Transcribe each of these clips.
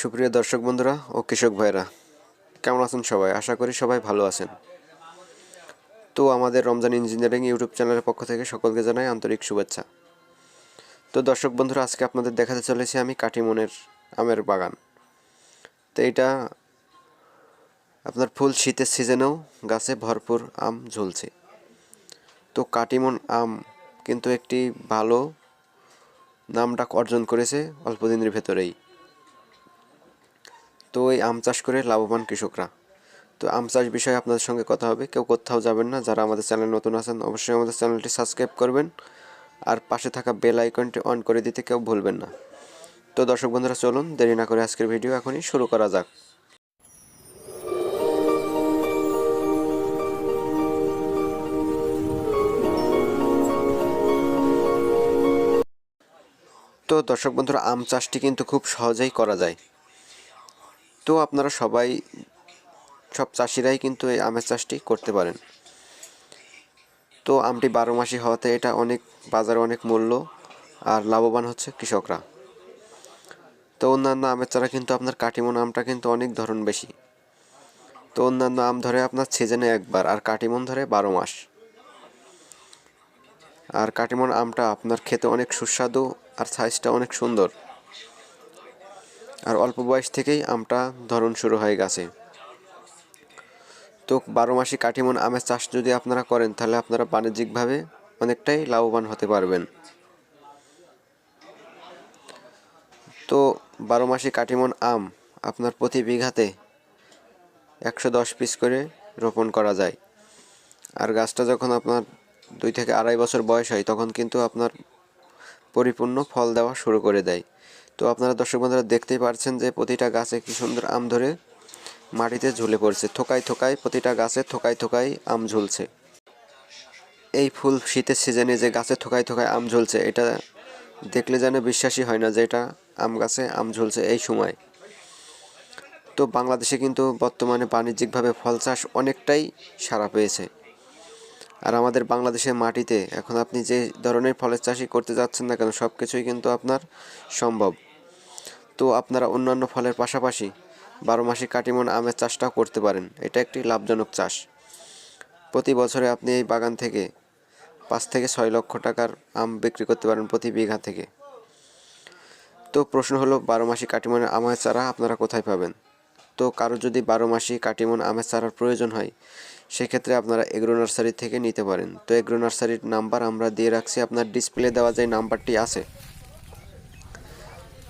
সুপ্রিয় দর্শক বন্ধুরা ও কৃষক ভাইরা কেমন আছেন সবাই? আশা করি সবাই ভালো আছেন। তো আমাদের রমজান ইঞ্জিনিয়ারিং ইউটিউব চ্যানেলের পক্ষ থেকে সকলকে জানাই আন্তরিক শুভেচ্ছা। তো দর্শক বন্ধুরা, আজকে আপনাদের দেখাতে চলেছি আমি কাটিমনের আমের বাগান। তো এটা আপনার ফুল শীতের সিজনেও গাছে ভরপুর আম ঝুলছে। তো কাটিমন আম কিন্তু একটি ভালো নামডাক অর্জন করেছে অল্প দিনের ভেতরেই। তো এই আম চাষ করে লাভবান কৃষকরা। তো আম চাষ বিষয়ে আপনাদের সঙ্গে কথা হবে, কেউ কোথাও যাবেন না, যারা আমাদের চ্যানেল নতুন আছেন অবশ্যই আমাদের চ্যানেলটি সাবস্ক্রাইব করবেন আর পাশে থাকা বেল আইকনটি অন করে দিতে কেউ ভুলবেন না। তো দর্শক বন্ধুরা, চলুন দেরি না করে আজকের ভিডিও এখনই শুরু করা যাক। তো দর্শক বন্ধুরা, আম চাষটি কিন্তু খুব সহজেই করা যায়। তো আপনারা সবাই, সব চাষিরাই কিন্তু এই আমের চাষটি করতে পারেন। তো আমটি বারো মাসি হওয়াতে এটা অনেক, বাজারে অনেক মূল্য আর লাভবান হচ্ছে কৃষকরা। তো অন্যান্য আমের চারা কিন্তু আপনার কাটিমন আমটা কিন্তু অনেক ধরন বেশি। তো অন্যান্য আম ধরে আপনার সিজনে একবার আর কাটিমন ধরে বারো মাস। আর কাটিমন আমটা আপনার খেতে অনেক সুস্বাদু আর সাইজটা অনেক সুন্দর। আর অল্প বয়স থেকেই আমটা ধরন শুরু হয়ে গেছে। তো বারো মাসি কাঠিমন আমের চাষ যদি আপনারা করেন, তাহলে আপনারা বাণিজ্যিকভাবে অনেকটাই লাভবান হতে পারবেন। তো বারো মাসি কাঠিমন আম আপনার প্রতি বিঘাতে একশো দশ পিস করে রোপণ করা যায়। আর গাছটা যখন আপনার দুই থেকে আড়াই বছর বয়স হয়, তখন কিন্তু আপনার পরিপূর্ণ ফল দেওয়া শুরু করে দেয়। তো আপনারা দর্শক বন্ধুরা দেখতেই পারছেন যে প্রতিটা গাছে কি সুন্দর আম ধরে মাটিতে ঝুলে পড়ছে। থোকায় থোকায় প্রতিটা গাছে থোকায় থোকায় আম ঝুলছে। এই ফুল শীতের সিজনে যে গাছে থোকায় থোকায় আম ঝুলছে, এটা দেখলে যেন বিশ্বাসই হয় না যে এটা আম গাছে আম ঝুলছে এই সময়। তো বাংলাদেশে কিন্তু বর্তমানে বাণিজ্যিকভাবে ফল চাষ অনেকটাই সারা পেয়েছে। আর আমাদের বাংলাদেশের মাটিতে এখন আপনি যে ধরনের ফলের চাষই করতে যাচ্ছেন না কেন সব কিছুই কিন্তু আপনার সম্ভব। তো আপনারা অন্যান্য ফলের পাশাপাশি বারো মাসি কাটিমন আমের চাষটাও করতে পারেন। এটা একটি লাভজনক চাষ। প্রতি বছরে আপনি এই বাগান থেকে পাঁচ থেকে ছয় লক্ষ টাকার আম বিক্রি করতে পারেন প্রতি বিঘা থেকে। তো প্রশ্ন হলো, বারো মাসি কাটিমনের আমের চারা আপনারা কোথায় পাবেন? তো কারও যদি বারো মাসি কাটিমন আমের চারার প্রয়োজন হয়, সেক্ষেত্রে আপনারা এগ্রো নার্সারি থেকে নিতে পারেন। তো এগ্রো নার্সারির নাম্বার আমরা দিয়ে রাখছি। আপনার ডিসপ্লে দেওয়া যে নাম্বারটি আছে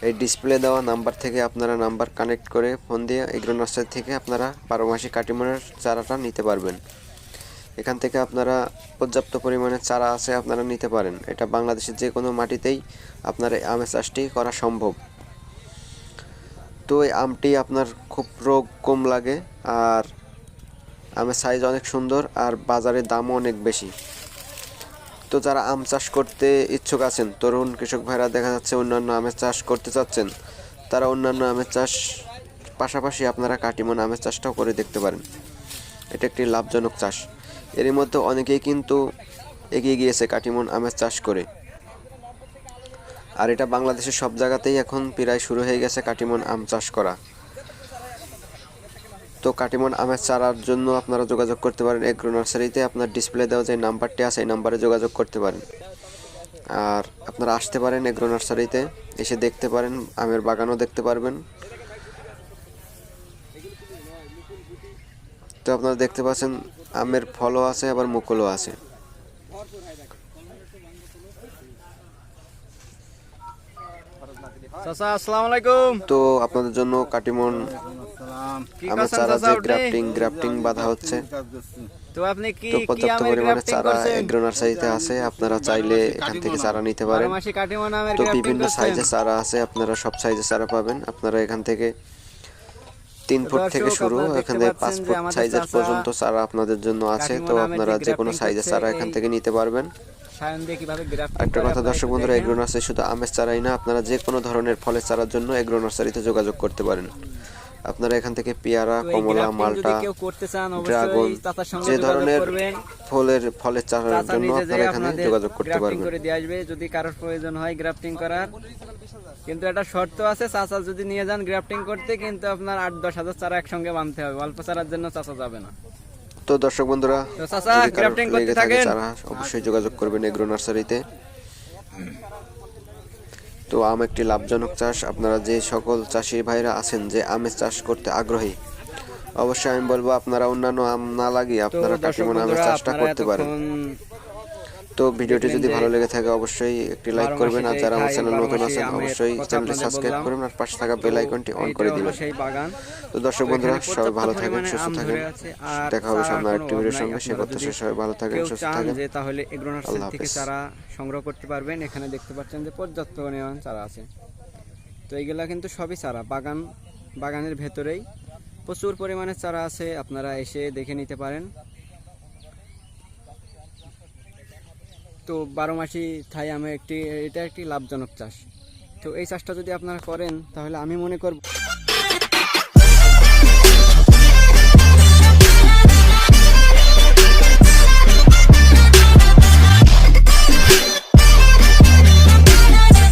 এই ডিসপ্লে দেওয়া নাম্বার থেকে আপনারা নাম্বার কানেক্ট করে ফোন দিয়ে এগ্রো নার্সারি থেকে আপনারা বারো মাসি কাটিমনের চারাটা নিতে পারবেন। এখান থেকে আপনারা পর্যাপ্ত পরিমাণে চারা আছে আপনারা নিতে পারেন। এটা বাংলাদেশের যে কোনো মাটিতেই আপনার এই আমের চাষটি করা সম্ভব। তো এই আমটি আপনার খুব রোগ কম লাগে আর আমের সাইজ অনেক সুন্দর আর বাজারে দামও অনেক বেশি। তো যারা আম চাষ করতে ইচ্ছুক আছেন, তরুণ কৃষক ভাইরা দেখা যাচ্ছে অন্যান্য আমের চাষ করতে চাচ্ছেন, তারা অন্যান্য আমের চাষ পাশাপাশি আপনারা কাটিমন আমের চাষটাও করে দেখতে পারেন। এটা একটি লাভজনক চাষ। এরই মধ্যে অনেকেই কিন্তু এগিয়ে গিয়েছে কাটিমন আমের চাষ করে। আর এটা বাংলাদেশের সব জায়গাতেই এখন প্রায় শুরু হয়ে গেছে কাটিমন আম চাষ করা। তো কাটিমন আমের চারার জন্য আপনারা যোগাযোগ করতে পারেন এগ্রো নার্সারিতে। আপনার ডিসপ্লে দেওয়া যে নাম্বারটি আছে, এই নাম্বারে যোগাযোগ করতে পারেন। আর আপনারা আসতে পারেন এগ্রো নার্সারিতে, এসে দেখতে পারেন, আমের বাগানও দেখতে পারবেন। তো আপনারা দেখতে পাচ্ছেন, আমের ফলও আছে, আবার মুকুলও আছে। চাচা আসসালামু আলাইকুম তো আপনাদের জন্য কাটিমন আমের চারা যে গ্রাফটিং গ্রাফটিং বাঁধা হচ্ছে। তো আপনি কি কি পর্যাপ্ত পরিমাণে চারা এগ্রো নার্সারিতে আছে আপনারা চাইলে এখান থেকে চারা নিতে পারেন। তো বিভিন্ন সাইজের চারা আছে আপনারা সব সাইজের চারা পাবেন। আপনারা এখান থেকে তিন ফুট থেকে শুরু এখান থেকে পাঁচ ফুট সাইজের পর্যন্ত চারা আপনাদের জন্য আছে। তো আপনারা যে কোনো সাইজের চারা এখান থেকে নিতে পারবেন। একটা কথা দর্শক বন্ধুরা এগ্রো নার্সারি শুধু আমের চারাই না আপনারা যে কোনো ধরনের ফলের চারার জন্য এগ্রো নার্সারিতে যোগাযোগ করতে পারেন। আপনারা এখান থেকে পেয়ারা কমলা মালটা ড্রাগন যে ধরনের ফলের ফলের চাষের জন্য আপনারা এখানে যোগাযোগ করতে পারবেন। করে দিয়ে আসবে যদি কারোর প্রয়োজন হয় গ্রাফটিং করার। কিন্তু একটা শর্ত আছে চাচা যদি নিয়ে যান গ্রাফটিং করতে কিন্তু আপনার আট দশ হাজার চারা একসঙ্গে বানতে হবে। অল্প চারার জন্য চাচা যাবে না। তো দর্শক বন্ধুরা অবশ্যই যোগাযোগ করবেন এগ্রো নার্সারিতে। তো আম একটি লাভজনক চাষ। আপনারা যে সকল চাষি ভাইরা আছেন যে আমের চাষ করতে আগ্রহী অবশ্যই আমি বলব আপনারা অন্যান্য আম না লাগিয়ে আপনারা কাটিমন আমের চাষটা করতে পারেন। তো ভিডিওটি যদি ভালো লেগে থাকে অবশ্যই একটি লাইক করবেন। আর যারা আমার চ্যানেল নতুন আছেন অবশ্যই চ্যানেলটি সাবস্ক্রাইব। করবেন আর পাশে থাকা বেল আইকনটি অন করে দিবেন। তো দর্শক বন্ধুরা সবাই ভালো পর্যাপ্ত থাকেন সুস্থ থাকেন। দেখা হবে সামনে আরেকটি ভিডিওর সঙ্গে। সে কথা সবাই ভালো থাকেন সুস্থ থাকেন। তাহলে এগ্রো নার্সারি থেকে। চারা সংগ্রহ করতে পারবেন এখানে দেখতে পাচ্ছেন যে পর্যাপ্ত পরিমাণ চারা আছে। তো এইগুলা কিন্তু সবই চারা। বাগান বাগানের ভেতরেই প্রচুর পরিমাণে চারা আছে আপনারা এসে দেখে নিতে পারেন। তো বারো মাসি থাই আমি একটি, এটা একটি লাভজনক চাষ। তো এই চাষটা যদি আপনারা করেন, তাহলে আমি মনে করব